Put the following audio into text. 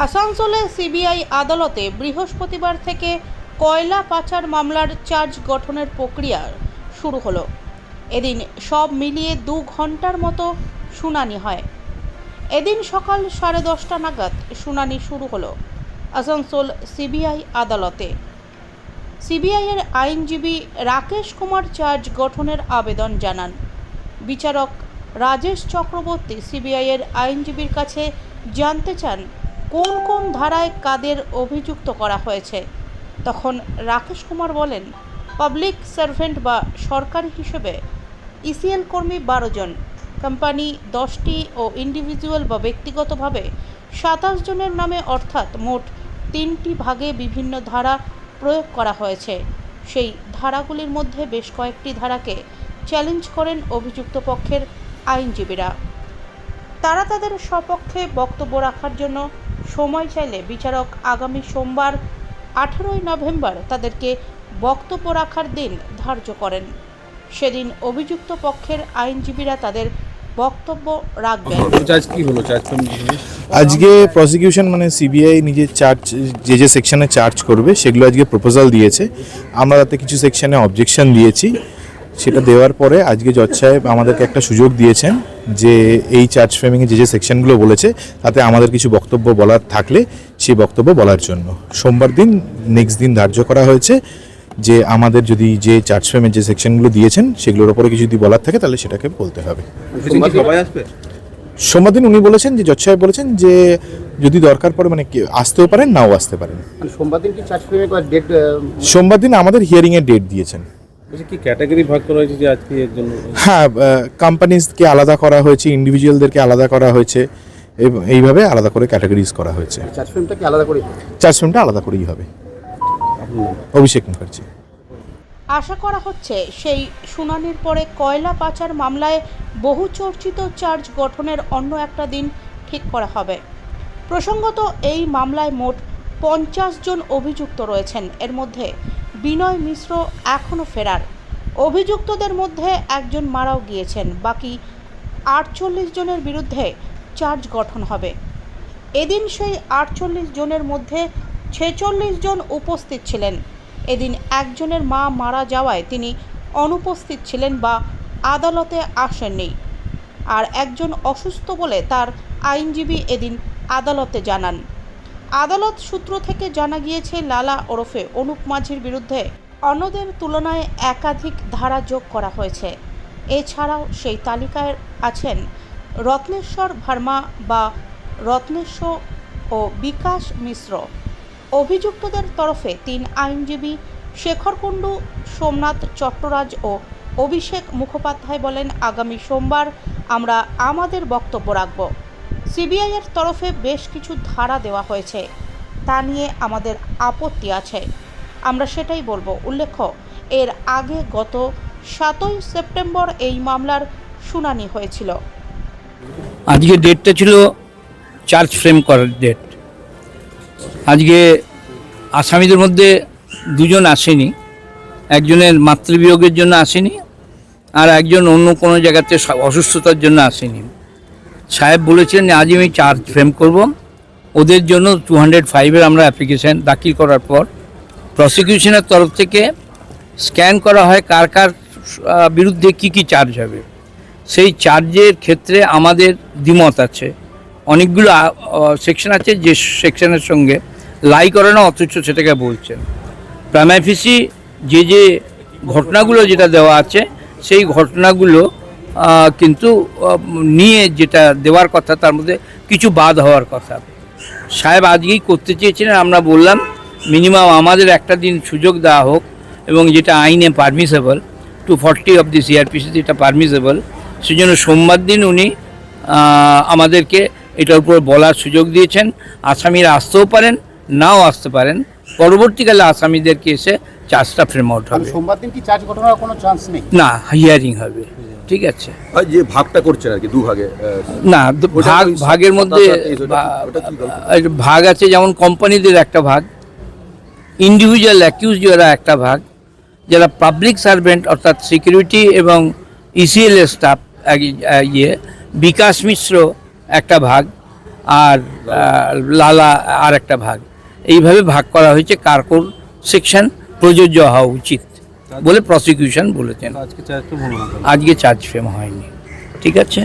আসানসোলে সিবিআই আদালতে বৃহস্পতিবার থেকে কয়লা পাচার মামলার চার্জ গঠনের প্রক্রিয়া শুরু হলো। এদিন সব মিলিয়ে দু ঘণ্টার মতো শুনানি হয়। এদিন সকাল সাড়ে দশটা নাগাদ শুনানি শুরু হলো আসানসোল সিবিআই আদালতে। সিবিআইয়ের আইনজীবী রাকেশ কুমার চার্জ গঠনের আবেদন জানান। বিচারক রাজেশ চক্রবর্তী সিবিআইয়ের আইনজীবীর কাছে জানতে চান কোন কোন ধারায় কাদের অভিযুক্ত করা হয়েছে? তখন রাকেশ কুমার বলেন, পাবলিক সার্ভেন্ট বা সরকারি হিসেবে ইসিএল কর্মী বারো জন, কোম্পানি দশটি ও ইন্ডিভিজুয়াল বা ব্যক্তিগতভাবে সাতাশ জনের নামে অর্থাৎ মোট তিনটি ভাগে বিভিন্ন ধারা প্রয়োগ করা হয়েছে। সেই ধারাগুলির মধ্যে বেশ কয়েকটি ধারাকে চ্যালেঞ্জ করেন অভিযুক্ত পক্ষের আইনজীবীরা। তারা তাদের সপক্ষে বক্তব্য রাখার জন্য সময় চাইলে বিচারক আগামী সোমবার আঠেরোই নভেম্বর তাদেরকে বক্তব্য রাখার দিন ধার্য করেন। সেদিন অভিযুক্ত পক্ষের আইনজীবীরা তাদের বক্তব্য রাখবেন। কোন আজকে প্রসিকিউশন মানে সিবিআই নিজের চার্জ যে যে সেকশনে চার্জ করবে সেগুলো আজকে প্রপোজাল দিয়েছে। আমরা তাতে কিছু সেকশনে অবজেকশন দিয়েছি। সেটা দেওয়ার পরে আজকে জজ সাহেব আমাদেরকে একটা সুযোগ দিয়েছেন যে এই চার্জ ফ্রেমিংয়ে যে যে সেকশনগুলো বলেছে তাতে আমাদের কিছু বক্তব্য বলার থাকলে সেই বক্তব্য বলার জন্য। সোমবার দিন নেক্সট দিন ধার্য করা হয়েছে যে আমাদের যদি যে চার্জ ফ্রেমের যে সেকশনগুলো দিয়েছেন সেগুলোর ওপরে কিছু যদি বলার থাকে তাহলে সেটাকে বলতে হবে। সোমবার দিন উনি বলেছেন যে জজ সাহেব বলেছেন যে যদি দরকার পড়ে মানে আসতেও পারেন নাও আসতে পারেন। মানে সোমবার দিন কি চার্জ ফ্রেমে ডেট সোমবার দিন আমাদের হিয়ারিং এর ডেট দিয়েছেন। কি ক্যাটাগরি ভাগ করা হয়েছে যে আজকে এর জন্য? হ্যাঁ কোম্পানিজকে আলাদা করা হয়েছে ইন্ডিভিজুয়ালদেরকে আলাদা করা হয়েছে এবং এইভাবে আলাদা করে ক্যাটাগরিজ করা হয়েছে। চার্জ ফ্রেমটা কি আলাদা করে চার্জ ফ্রেমটা আলাদা করেই হবে। অভিষেক মুখার্জি। আশা করা হচ্ছে সেই শুনানির পরে কয়লা পাচার মামলায় বহু চর্চিত চার্জ গঠনের অন্য একটা দিন ঠিক করা হবে। প্রসঙ্গত এই মামলায় মোট পঞ্চাশ জন অভিযুক্ত রয়েছেন। এর মধ্যে বিনয় মিশ্র এখনও ফেরার। অভিযুক্তদের মধ্যে একজন মারাও গিয়েছেন। বাকি আটচল্লিশ জনের বিরুদ্ধে চার্জ গঠন হবে। এদিন সেই আটচল্লিশ জনের মধ্যে ছেচল্লিশ জন উপস্থিত ছিলেন। এদিন একজনের মা মারা যাওয়ায় তিনি অনুপস্থিত ছিলেন বা আদালতে আসেননি। আর একজন অসুস্থ বলে তার আইনজীবী এদিন আদালতে জানান। আদালত সূত্র থেকে জানা গিয়েছে, লালা ওরফে অনুপ মাঝির বিরুদ্ধে অন্যদের তুলনায় একাধিক ধারা যোগ করা হয়েছে। এছাড়াও সেই তালিকায় আছেন রত্নেশ্বর ভার্মা বা রত্নেশ্বর ও বিকাশ মিশ্র। অভিযুক্তদের তরফে তিন আইনজীবী শেখর কুণ্ডু, সোমনাথ চট্টরাজ ও অভিষেক মুখোপাধ্যায় বলেন, আগামী সোমবার আমরা আমাদের বক্তব্য রাখব। সিবিআইয়ের তরফে বেশ কিছু ধারা দেওয়া হয়েছে। তা নিয়ে আমাদের আপত্তি আছে। আমরা সেটাই বলব। উল্লেখ্য, এর আগে গত সাতই সেপ্টেম্বর এই মামলার শুনানি হয়েছিল। আজকে ডেটটা ছিল চার্জ ফ্রেম করার ডেট। আজকে আসামিদের মধ্যে দুজন আসেনি। একজনের মাতৃবিয়োগের জন্য আসেনি আর একজন অন্য কোনো জায়গাতে অসুস্থতার জন্য আসেনি। সাহেব বলেছিলেন আজ আমি চার্জ ফ্রেম করব। ওদের জন্য টু হান্ড্রেড ফাইভের আমরা অ্যাপ্লিকেশান দাখিল করার পর প্রসিকিউশনের তরফ থেকে স্ক্যান করা হয় কার কার বিরুদ্ধে কি কি চার্জ হবে। সেই চার্জের ক্ষেত্রে আমাদের দ্বিমত আছে। অনেকগুলো সেকশন আছে যে সেকশনের সঙ্গে লাই করে না, অথচ সেটাকে বলছেন। প্রাইমাফিসি যে যে ঘটনাগুলো যেটা দেওয়া আছে, সেই ঘটনাগুলো কিন্তু নিয়ে যেটা দেওয়ার কথা তার মধ্যে কিছু বাদ হওয়ার কথা। সাহেব আজকেই করতে চেয়েছিলেন আমরা বললাম মিনিমাম আমাদের একটা দিন সুযোগ দেওয়া হোক এবং যেটা আইনে permissible two forty of the CrPC যেটা পারমিসেবল সেজন্য সোমবার দিন উনি আমাদেরকে এটার উপর বলার সুযোগ দিয়েছেন। আসামিরা আসতেও পারেন নাও আসতে পারেন। পরবর্তীকালে আসামিদেরকে এসে চার্জটা ফ্রেম আউট হবে। সোমবার দিন কি চার্জ ঘটনার কোনো চান্স নেই? না হিয়ারিং হবে। ঠিক আছে। যে ভাগটা করছেন আর কি দু ভাগে না ভাগ ভাগের মধ্যে ভাগ আছে যেমন কোম্পানিদের একটা ভাগ ইন্ডিভিজুয়াল অ্যাকিউজ যারা একটা ভাগ যারা পাবলিক সার্ভেন্ট অর্থাৎ সিকিউরিটি এবং ইসিএল স্টাফ ইয়ে বিকাশ মিশ্র একটা ভাগ আর লালা আর একটা ভাগ। এইভাবে ভাগ করা হয়েছে কার কোন সেকশন প্রযোজ্য হওয়া উচিত। বলে প্রসিকিউশন বলেছেন। আজকে চার্জ ফ্রেম হয়নি। ঠিক আছে.